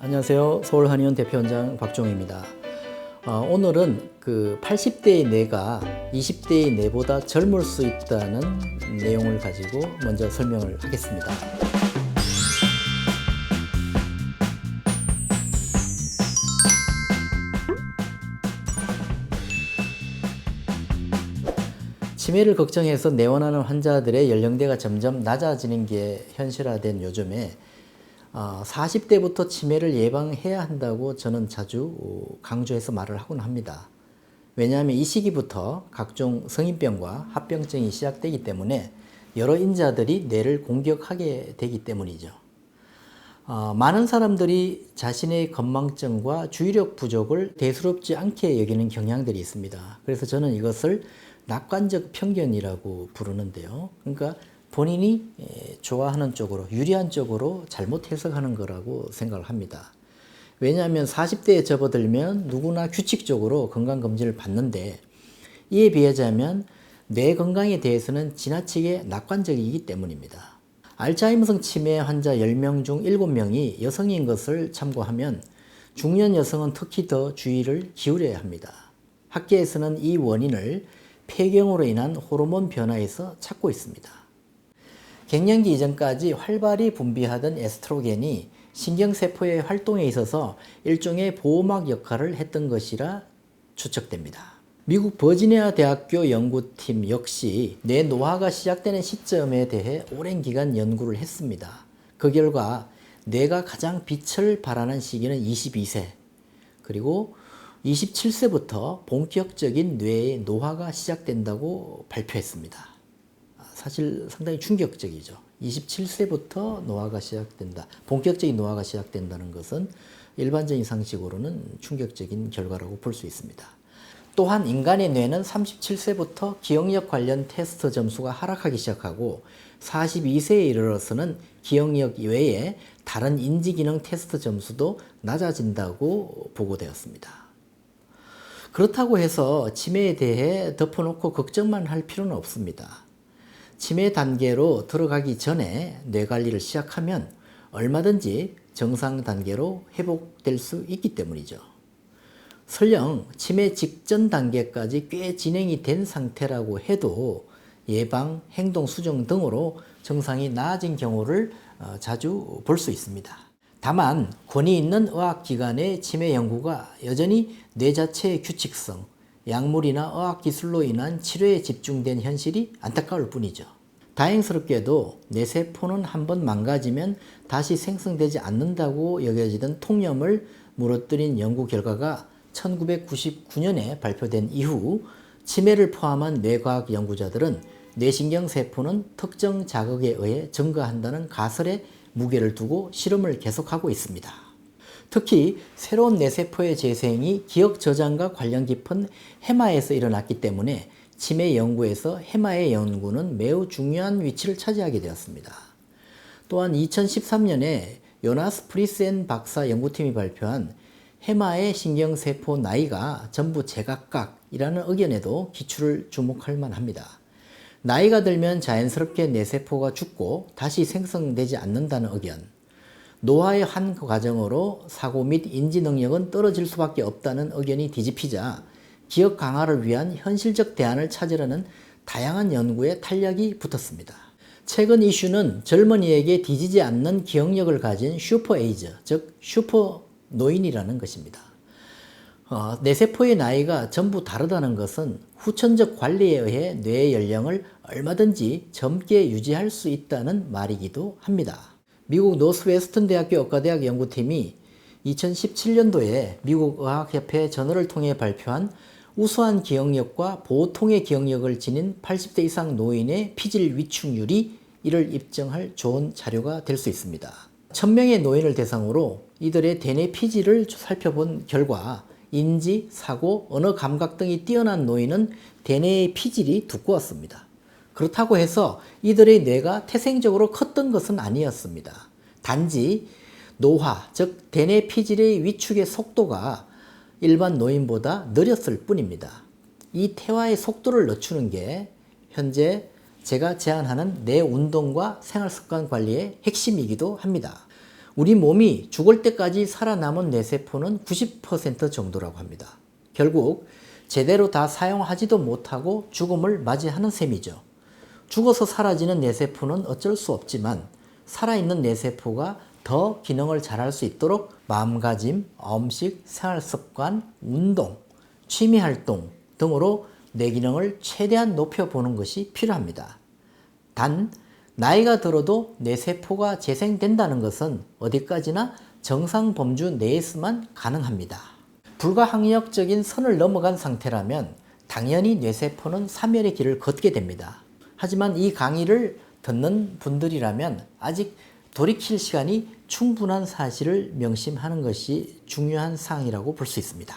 안녕하세요. 서울 한의원 대표원장 박종입니다. 어, 오늘은 그 80대의 뇌가 20대의 뇌보다 젊을 수 있다는 내용을 가지고 먼저 설명을 하겠습니다. 치매를 걱정해서 내원하는 환자들의 연령대가 점점 낮아지는 게 현실화된 요즘에 어, 40대부터 치매를 예방해야 한다고 저는 자주 어, 강조해서 말을 하곤 합니다. 왜냐하면 이 시기부터 각종 성인병과 합병증이 시작되기 때문에 여러 인자들이 뇌를 공격하게 되기 때문이죠. 어, 많은 사람들이 자신의 건망증과 주의력 부족을 대수롭지 않게 여기는 경향들이 있습니다. 그래서 저는 이것을 낙관적 편견이라고 부르는데요. 그러니까 본인이 에, 좋아하는 쪽으로, 유리한 쪽으로 잘못 해석하는 거라고 생각을 합니다. 왜냐하면 40대에 접어들면 누구나 규칙적으로 건강검진을 받는데 이에 비하자면 뇌 건강에 대해서는 지나치게 낙관적이기 때문입니다. 알츠하이머성 치매 환자 10명 중 7명이 여성인 것을 참고하면 중년 여성은 특히 더 주의를 기울여야 합니다. 학계에서는 이 원인을 폐경으로 인한 호르몬 변화에서 찾고 있습니다. 갱년기 이전까지 활발히 분비하던 에스트로겐이 신경세포의 활동에 있어서 일종의 보호막 역할을 했던 것이라 추측됩니다. 미국 버지니아 대학교 연구팀 역시 뇌 노화가 시작되는 시점에 대해 오랜 기간 연구를 했습니다. 그 결과 뇌가 가장 빛을 발하는 시기는 22세, 그리고 27세부터 본격적인 뇌의 노화가 시작된다고 발표했습니다. 사실 상당히 충격적이죠. 27세부터 노화가 시작된다. 본격적인 노화가 시작된다는 것은 일반적인 상식으로는 충격적인 결과라고 볼 수 있습니다. 또한 인간의 뇌는 37세부터 기억력 관련 테스트 점수가 하락하기 시작하고 42세에 이르러서는 기억력 외에 다른 인지 기능 테스트 점수도 낮아진다고 보고되었습니다. 그렇다고 해서 치매에 대해 덮어놓고 걱정만 할 필요는 없습니다. 치매 단계로 들어가기 전에 뇌 관리를 시작하면 얼마든지 정상 단계로 회복될 수 있기 때문이죠. 설령 치매 직전 단계까지 꽤 진행이 된 상태라고 해도 예방, 행동 수정 등으로 정상이 나아진 경우를 어, 자주 볼 수 있습니다. 다만 권위 있는 의학기관의 치매 연구가 여전히 뇌 자체의 규칙성, 약물이나 의학 기술로 인한 치료에 집중된 현실이 안타까울 뿐이죠. 다행스럽게도 뇌세포는 한번 망가지면 다시 생성되지 않는다고 여겨지던 통념을 무너뜨린 연구 결과가 1999년에 발표된 이후 치매를 포함한 뇌과학 연구자들은 뇌신경 세포는 특정 자극에 의해 증가한다는 가설에 무게를 두고 실험을 계속하고 있습니다. 특히 새로운 뇌세포의 재생이 기억 저장과 관련 깊은 해마에서 일어났기 때문에 치매 연구에서 해마의 연구는 매우 중요한 위치를 차지하게 되었습니다. 또한 2013년에 요나스 프리센 박사 연구팀이 발표한 해마의 신경세포 나이가 전부 제각각이라는 의견에도 기출을 주목할 만합니다. 나이가 들면 자연스럽게 뇌세포가 죽고 다시 생성되지 않는다는 의견, 노화의 한 과정으로 사고 및 인지 능력은 떨어질 수밖에 없다는 의견이 뒤집히자 기억 강화를 위한 현실적 대안을 찾으려는 다양한 연구에 탄력이 붙었습니다. 최근 이슈는 젊은이에게 뒤지지 않는 기억력을 가진 슈퍼에이저, 즉 슈퍼 노인이라는 것입니다. 어, 뇌세포의 나이가 전부 다르다는 것은 후천적 관리에 의해 뇌의 연령을 얼마든지 젊게 유지할 수 있다는 말이기도 합니다. 미국 노스웨스턴 대학교 의과대학 연구팀이 2017년도에 미국 의학협회 저널을 통해 발표한 우수한 기억력과 보통의 기억력을 지닌 80대 이상 노인의 피질 위축률이 이를 입증할 좋은 자료가 될 수 있습니다. 1000명의 노인을 대상으로 이들의 대뇌 피질을 살펴본 결과 인지, 사고, 언어 감각 등이 뛰어난 노인은 대뇌의 피질이 두꺼웠습니다. 그렇다고 해서 이들의 뇌가 태생적으로 컸던 것은 아니었습니다. 단지 노화, 즉 대뇌 피질의 위축의 속도가 일반 노인보다 느렸을 뿐입니다. 이 태화의 속도를 늦추는 게 현재 제가 제안하는 뇌 운동과 생활 습관 관리의 핵심이기도 합니다. 우리 몸이 죽을 때까지 살아남은 뇌세포는 90% 정도라고 합니다. 결국 제대로 다 사용하지도 못하고 죽음을 맞이하는 셈이죠. 죽어서 사라지는 뇌세포는 어쩔 수 없지만 살아있는 뇌세포가 더 기능을 잘할 수 있도록 마음가짐, 음식, 생활 습관, 운동, 취미 활동 등으로 뇌 기능을 최대한 높여보는 것이 필요합니다. 단, 나이가 들어도 뇌세포가 재생된다는 것은 어디까지나 정상 범주 내에서만 가능합니다. 불가항력적인 선을 넘어간 상태라면 당연히 뇌세포는 사멸의 길을 걷게 됩니다. 하지만 이 강의를 듣는 분들이라면 아직 돌이킬 시간이 충분한 사실을 명심하는 것이 중요한 사항이라고 볼 수 있습니다.